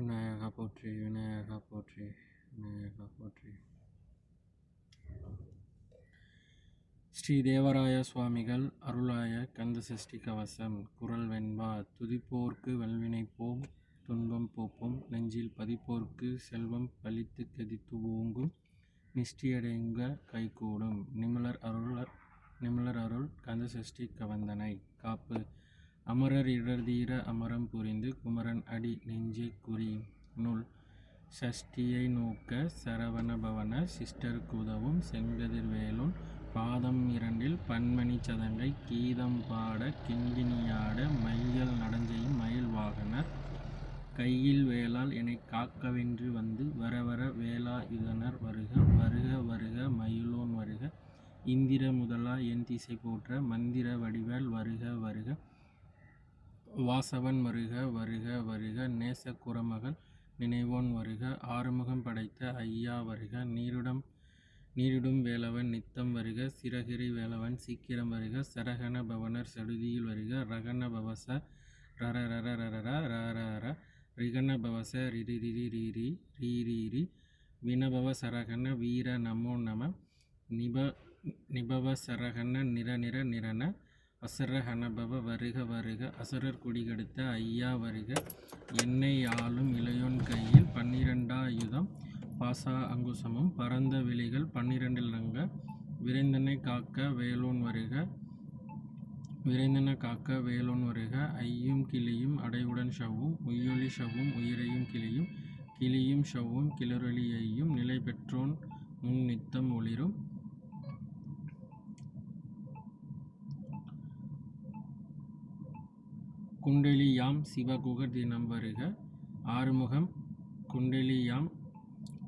விநாயகா போற்றி விநாயகா போற்றி விநாயகா போற்றி ஸ்ரீ தேவராய சுவாமிகள் அருளாய கந்த சஷ்டி கவசம் குரல் வெண்பா துதிப்போர்க்கு வல்வினை போம் துன்பம் போப்போம் நெஞ்சில் பதிப்போர்க்கு செல்வம் பழித்து கெதித்து ஓங்கும் நிஷ்டியடைங்க கைகூடும். நிமலர் அருளர் நிமிழர் அருள் கந்த சஷ்டி கவந்தனை காப்பு. அமரர் இடர்தீர அமரம் புரிந்து குமரன் அடி நெஞ்சே குறி நூல். சஷ்டியை நோக்க சரவண பவன சிஸ்டருக்கு உதவும் செங்கதிர் பாதம் இரண்டில் பன்மணி சதங்கை கீதம் பாட கிண்கிணியாட மையல் நடஞ்செய்யும் மயில் வாகனர் கையில் வேளால் என்னை காக்கவென்று வந்து வர வர யுதனர் வருக வருக வருக மயிலோன் வருக. இந்திர முதலா என் திசை போற்ற மந்திர வடிவேல் வருக வருக. வாசவன் வருக வருக வருக நேச குரமகள் நினைவோன் வருக ஆறுமுகம் படைத்த ஐயா வருக நீருடம் நீரிடும் வேலவன் நித்தம் வருக சிறகிரி வேலவன் சீக்கிரம் வருக சரகண பவனர் சடுதியில் வருக ரகண பவச ரர ரர ரரர ரர ரிகண பவச ரிரி ரிரி ரீரி ரீரீரி வினபவ சரகண வீர நமோ நம நிப நிபவ சரகண நிர நிர நிரன அசர ஹனபவ வருக வருக அசரர் குடிகெடுத்த ஐயா வருக. எண்ணெய் ஆளும் இளையோன் கையில் பன்னிரெண்டாயுதம் பாசா அங்குசமும் பரந்த வெளிகள் பன்னிரெண்டிலங்க விரைந்தனை காக்க வேலோன் வருக விரைந்தன காக்க வேலோன் வருக. ஐயும் கிளியும் அடைவுடன் ஷவ்வும் உய்யொலி ஷவும் உயிரையும் கிளியும் கிளியும் ஷவ்வும் கிளறொலியையும் நிலை பெற்றோன் முன் நித்தம் ஒளிரும். குண்டலியாம் சிவகுகர் தினம் வருக. ஆறுமுகம் குண்டலியாம்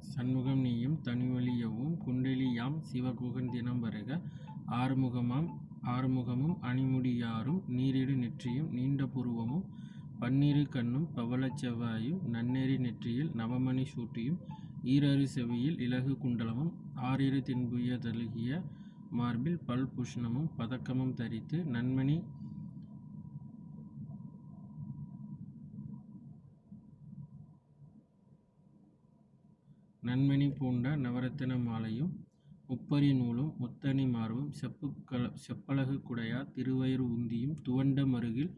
சண்முகம் நீயும் தனிவழியவும் குண்டலியாம் சிவகுகன் தினம் வருக. ஆறுமுகமாம் ஆறுமுகமும் அணிமுடியாரும் நீரிடு நெற்றியும் நீண்ட புருவமும். பன்னிரு கண்ணும் பவளச் செவ்வாயும். நன்னெறி நெற்றியில் நவமணி சூட்டியும். ஈரறு செவியில் இலகு குண்டலமும். ஆறிரு தின்புய தழுகிய மார்பில் பல் புஷ்ணமும். பதக்கமும் தரித்து நன்மணி நன்மணி பூண்ட நவரத்தின மாலையும் முப்பரி நூலும் முத்தணி மார்பும் செப்புக்கல செப்பலகு குடையா திருவயிறு உந்தியும் துவண்ட மருகில்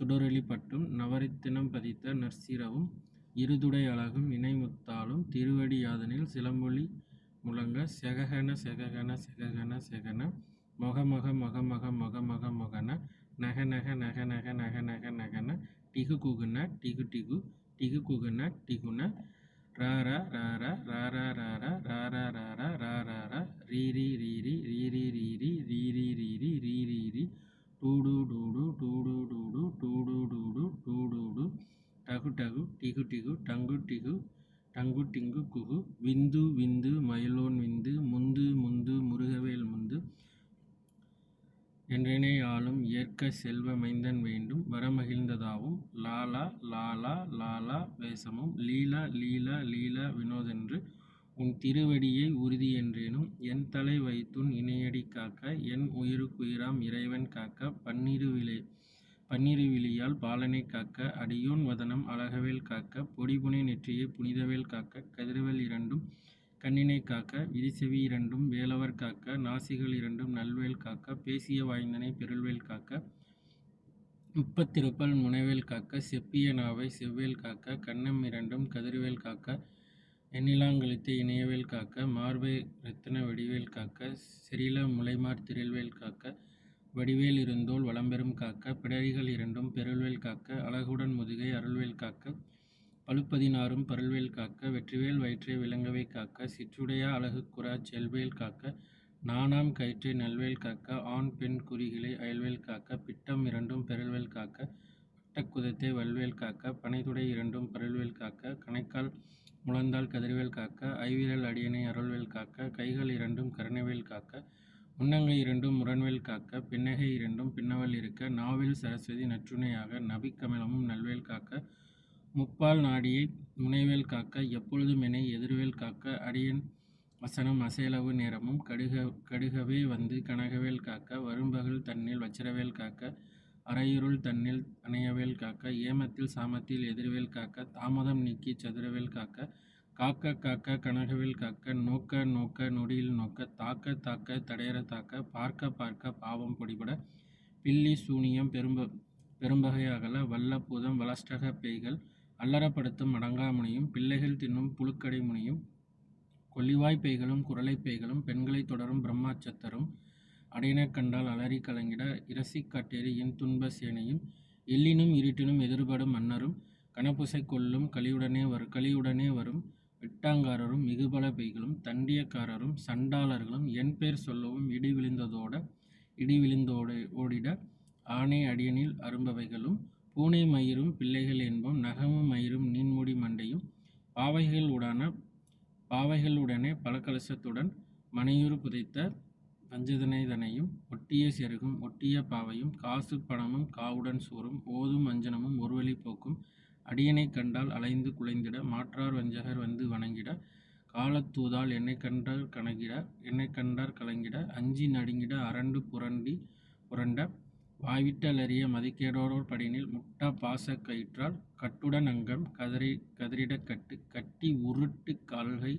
சுடரொளி பட்டும் நவரத்தினம் பதித்த நற்சிரவும் இருதுடை அழகும் இணைமுத்தாலும் திருவடி யாதனில் சிலம்பொலி முழங்க செககன செககன செககன செகன மொகமக மகமக மகமக மகன மொகன நக நக நக நக நக நக நகன டிகு குகுன டிகு டிகு டிகு குகுன டிகுன ரார ரார ரார ரார ரார ரார ரார ரீரி ரீரி ரீரி ரீ செல்வ மைந்தன் வேண்டும். வரமகிழ்ந்ததாவும் லாலா லாலா லாலா வேஷமும் லீலா லீலா லீலா வினோதென்று உன் திருவடியை உறுதி என்றேனும் என் தலை வைத்துன் இணையடி காக்க என் உயிருக்குயிராம் இறைவன் காக்க பன்னிரு விலை பன்னிரு விழியால் பாலனை காக்க அடியோன் வதனம் அழகவேல் காக்க பொடிபுனை நெற்றியை புனிதவேல் காக்க கதிரவேல் இரண்டும் கண்ணினை காக்க விதிசெவி இரண்டும் வேலவர் காக்க நாசிகள் இரண்டும் நல்வேல் காக்க பேசிய வாய்ந்தனை பெருள்வேல் காக்க முப்பத்திருப்பல் முனைவேல் காக்க செப்பிய நாவை செவ்வேல் காக்க கண்ணம் இரண்டும் கதிர்வேல் காக்க எண்ணிலாங்கழுத்தை இணையவேல் காக்க மார்பை ரத்தின வடிவேல் காக்க செரில முளைமார் திரள்வேல் காக்க வடிவேல் இருந்தோல் வளம்பெரும் காக்க பிடரிகள் இரண்டும் பெருள்வேல் காக்க அழகுடன் முதுகை அருள்வேல் காக்க பழுப்பதினாறும் பருள்வேல் காக்க வெற்றிவேல் வயிற்றை விளங்கவே காக்க சிற்றுடையா குறா செல்வேல் காக்க நாணாம் கயிற்றை நல்வேல் காக்க ஆண் பெண் குறிகளை அயல்வேல் காக்க பிட்டம் இரண்டும் பெருள்வேல் காக்க அட்டக்குதத்தை வல்வேல் காக்க பனைத்துடை இரண்டும் பருள்வேல் காக்க கணைக்கால் முழந்தால் கதிர்வேல் காக்க ஐவிரல் அடியனை அருள்வேல் காக்க கைகள் இரண்டும் கருணைவேல் காக்க முன்னங்கை இரண்டும் முரண்வேல் காக்க பின்னகை இரண்டும் பின்னவல் இருக்க நாவில் சரஸ்வதி நற்றுணையாக நபிக்கமலமும் நல்வேல் காக்க முப்பால் நாடியை முனைவேல் காக்க எப்பொழுதும் என எதிர்வேல் காக்க அடியன் வசனம் அசையளவு நேரமும் கடுக கடுகவே வந்து கனகவேல் காக்க வரும்பகல் தன்னில் வச்சிரவேல் காக்க அரையுருள் தன்னில் அணையவேல் காக்க ஏமத்தில் சாமத்தில் எதிர்வேல் காக்க தாமதம் நீக்கி சதுரவேல் காக்க காக்க காக்க கனகவேல் காக்க நோக்க நோக்க நொடியில் நோக்க தாக்க தாக்க தடையற தாக்க பார்க்க பார்க்க பாவம் பொடிபட பில்லி சூனியம் பெரும்ப பெரும்பகையாகல வல்ல பூதம் வலஷ்டக பேய்கள் அல்லறப்படுத்தும் அடங்காமுனியும் பிள்ளைகள் தின்னும் புழுக்கடை முனியும் கொள்ளிவாய்ப் பேய்களும் குறளைப் பேய்களும் பெண்களைத் தொடரும் பிரம்மாச்சத்தரும் அடையினைக் கண்டால் அலறி கலங்கிட இரசிக் துன்ப சேனையும் எல்லினும் இருட்டினும் எதிர்படும் மன்னரும் கனப்புசை கொல்லும் கலியுடனே வரு கலியுடனே வரும் விட்டாங்காரரும் மிகுபல பெய்களும் தண்டியக்காரரும் சண்டாளர்களும் என்பேர் சொல்லவும் இடி விழுந்ததோட இடி விழுந்தோட ஓடிட ஆனை அடியனில் அரும்பவைகளும் பூனை மயிரும் பிள்ளைகள் என்போம் நகமும் மயிரும் நீன்முடி மண்டையும் பாவைகள் உடான பாவைகள் உடனே பலகலசத்துடன் மனையுறு புதைத்த பஞ்சதனைதனையும் ஒட்டிய செருகும் ஒட்டிய பாவையும் காசு பணமும் காவுடன் சோறும் ஓதும் அஞ்சனமும் ஒருவழி போக்கும் அடியனை கண்டால் அலைந்து குலைந்திட மாற்றார் வஞ்சகர் வந்து வணங்கிட காலத்தூதால் என்னை கண்டார் கணகிட என்னை கண்டார் கலங்கிட அஞ்சி நடுங்கிட அரண்டு புரண்டி புரண்ட வாய்விட்டலறிய மதிகேடோர் படினில் முட்டா பாசக் கயிற்றால் கட்டுடன் அங்கம் கதறி கதறிடக் கட்டு கட்டி உருட்டு கால்கை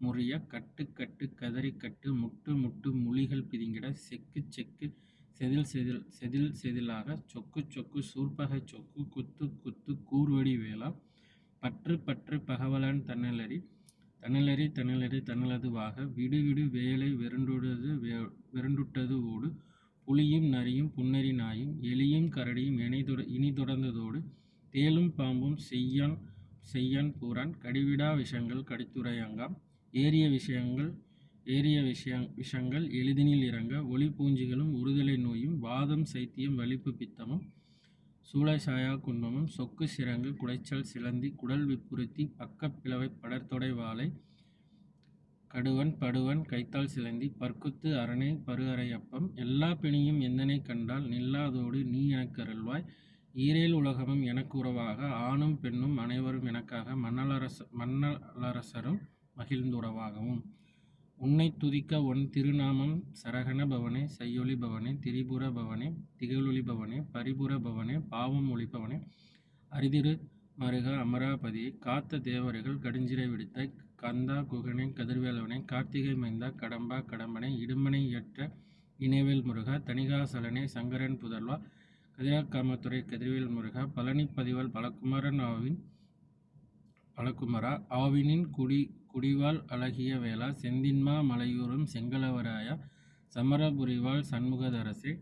முறிய கட்டு கட்டு கதறி கட்டு முட்டு முட்டு முழிகள் பிதிங்கிட செக்கு செக்கு செதில் செதில் செதில் செதிலாக சொக்கு சொக்கு சூர்பகை சொக்கு குத்து குத்து கூர்வடி வேளா பற்று பற்று பகவலன் தன்னலறி தன்னலறி தன்னலறி தன்னலதுவாக விடு விடு வேலை வெருண்டுடது வெருண்டுட்டது ஓடு புலியும் நரியும் புன்னரி நாயும் எலியும் கரடியும் இனி தொடர்ந்ததோடு தேலும் பாம்பும் செய்யான் செய்யான் பூரான் கடிவிடா விஷங்கள் கடித்துரையாங்காம் ஏரிய விஷயங்கள் ஏரிய விஷய விஷங்கள் எளிதினில் இறங்க. ஒளி பூஞ்சிகளும் உறுதலை நோயும் வாதம் சைத்தியம் வலிப்பு பித்தமும் சூளைசாயா குன்பமும் சொக்கு சிரங்கு குடைச்சல் சிலந்தி குடல் விப்புறுத்தி பக்கப் பிளவை படர்தொடை வாழை கடுவன் படுவன் கைத்தால் சிலந்தி பற்குத்து அரணை பரு அப்பம் எல்லா பிணியும் எந்தனைக் கண்டால் நில்லாதோடு நீ எனக்கு அருள்வாய். ஈரேல் உலகமும் எனக்கு உறவாக ஆணும் பெண்ணும் அனைவரும் எனக்காக மன்னலரச மன்னலரசரும் மகிழ்ந்துறவாகவும். உன்னை துதிக்க உன் திருநாமம் சரகண பவனே செய்யொளி பவனே திரிபுர பவனே திகழொளி பவனே பரிபுர பவனே பாவம் ஒழிப்பவனே அரிதிரு மருக அமராபதியை காத்த தேவர்கள் கடுஞ்சிரை விடுத்த கந்தா குகனை கதிர்வேலவனை கார்த்திகை மைந்தா கடம்பா கடம்பனை இடுமனை ஏற்ற இணைவேல் முருகா தணிகாசலனை சங்கரன் புதல்வா கதிராக்காமத்துறை கதிர்வேல் முருகா பழனி பதிவால் பலகுமரன் ஆவின் பலகுமரா ஆவினின் குடி குடிவாள் அழகிய வேளா செந்தின்மா மலையூரும் செங்கலவராயா சமரபுரிவாள் சண்முகதரசே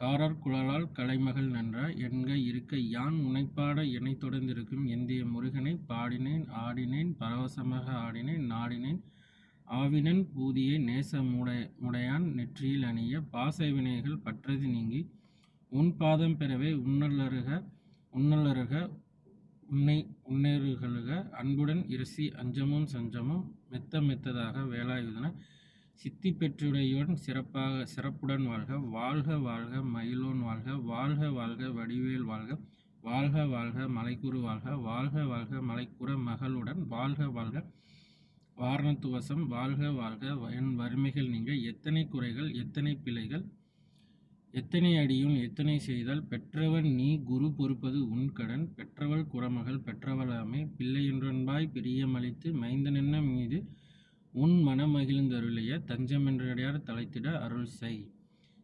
காரர் குழலால் கலைமகள் நன்ற என்க இருக்க யான் உனைப்பாட எனைத் தொடர்ந்திருக்கும்? எந்திய முருகனை பாடினேன் ஆடினேன் பரவசமாக ஆடினேன் நாடினேன். ஆவினன் பூதியை நேச முடை முடையான் நெற்றியில் அணிய பாசை வினைகள் பற்றது நீங்கி உன் பாதம் பெறவே உன்னலருக உன்னலருக உன்னை உன்னேறுகளுக அன்புடன் இரசி அஞ்சமும் சஞ்சமும் மெத்த மெத்ததாக வேலாயுதன சித்தி பெற்றுடையவன் சிறப்பாக சிறப்புடன் வாழ்க வாழ்க வாழ்க மயிலோன் வாழ்க வாழ்க வாழ்க வடிவேல் வாழ்க வாழ்க வாழ்க மலைக்குரு வாழ்க வாழ்க வாழ்க மலைக்குற மகளுடன் வாழ்க வாழ்க வாரணத்துவசம் வாழ்க வாழ்க என் வறுமைகள் நீங்க எத்தனை குறைகள் எத்தனை பிழைகள் எத்தனை அடியும் எத்தனை செய்தால் பெற்றவன் நீ குரு பொறுப்பது உன் கடன் பெற்றவள் குறமகள் பெற்றவளாமே பிள்ளையொன்றன்பாய் பிரியமளித்து மைந்தனென்ன மீது உன் மனமகிழ்ந்தருளிய தஞ்சமென்றடையார் தலைத்திட அருள் செய்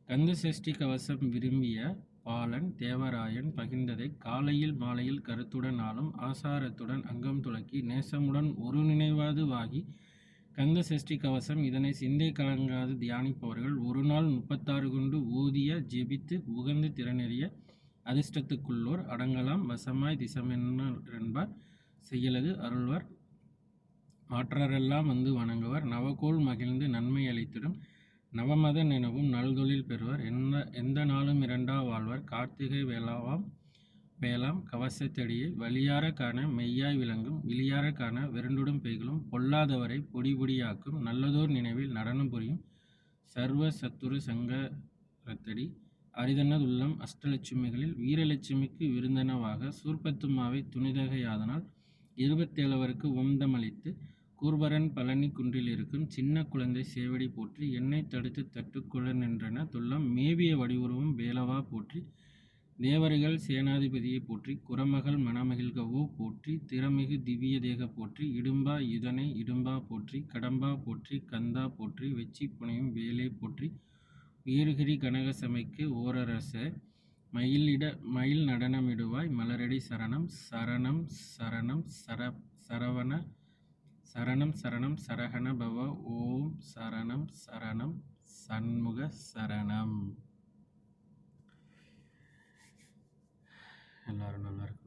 கந்த சஷ்டி கவசம் விரும்பிய பாலன் தேவராயன் பகிர்ந்ததை காலையில் மாலையில் கருத்துடன் ஆளும் ஆசாரத்துடன் அங்கம் துலக்கி நேசமுடன் ஒரு நினைவாது வாகி. கந்த சஷ்டி கவசம் இதனை சிந்தை கலங்காது தியானிப்பவர்கள் ஒரு நாள் முப்பத்தாறு கொண்டு ஊதிய ஜெபித்து உகந்து திறனெறிய அதிர்ஷ்டத்துக்குள்ளோர் அடங்கலாம் வசமாய் திசமென்பார் செய்யலது அருள்வர். மாற்றரெல்லாம் வந்து வணங்குவர். நவகோள் மகிழ்ந்து நன்மை அளித்திடும். நவமத நினைவும் நல்தொழில் பெறுவர். எந்த எந்த நாளும் இரண்டா வாழ்வர். கார்த்திகை வேளாவாம் வேளாம் கவசத்தடியை வலியார காண மெய்யாய் விளங்கும். விழியார காண விரண்டுடும் பெய்களும். பொல்லாதவரை பொடி பொடியாக்கும். நல்லதோர் நினைவில் நடனம் புரியும். சர்வ சத்துரு சங்கரத்தடி. அரிதனதுள்ளம் அஷ்டலட்சுமிகளில். வீரலட்சுமிக்கு விருந்தனவாக சூர்பத்துமாவை துணிதகையாதனால் இருபத்தேழவருக்கு உந்தமளித்து கூர்வரன் பழனி குன்றிலிருக்கும் சின்ன குழந்தை சேவடி போற்றி எண்ணெய் தடுத்துத் தட்டுக்குழ நின்றன துள்ளம் மேவிய வடிவுருவம் வேலவா போற்றி தேவர்கள் சேனாதிபதியைப் போற்றி குரமகள் மனமகிழ்கவோ போற்றி திறமிகு திவ்ய தேக போற்றி இடும்பா இதனை இடும்பா போற்றி கடம்பா போற்றி கந்தா போற்றி வெச்சி புனையும் வேலை போற்றி உயிர்கிரி கனக சபைக்கு ஓரரச மயிலிட மயில் நடனமிடுவாய். மலரடி சரணம் சரணம் சரணம் சர சரவண சரணம் சரணம் சரகண பவ. ஓம் சரணம் சரணம் சண்முக சரணம். எல்லாரும் நல்லா இருக்கும்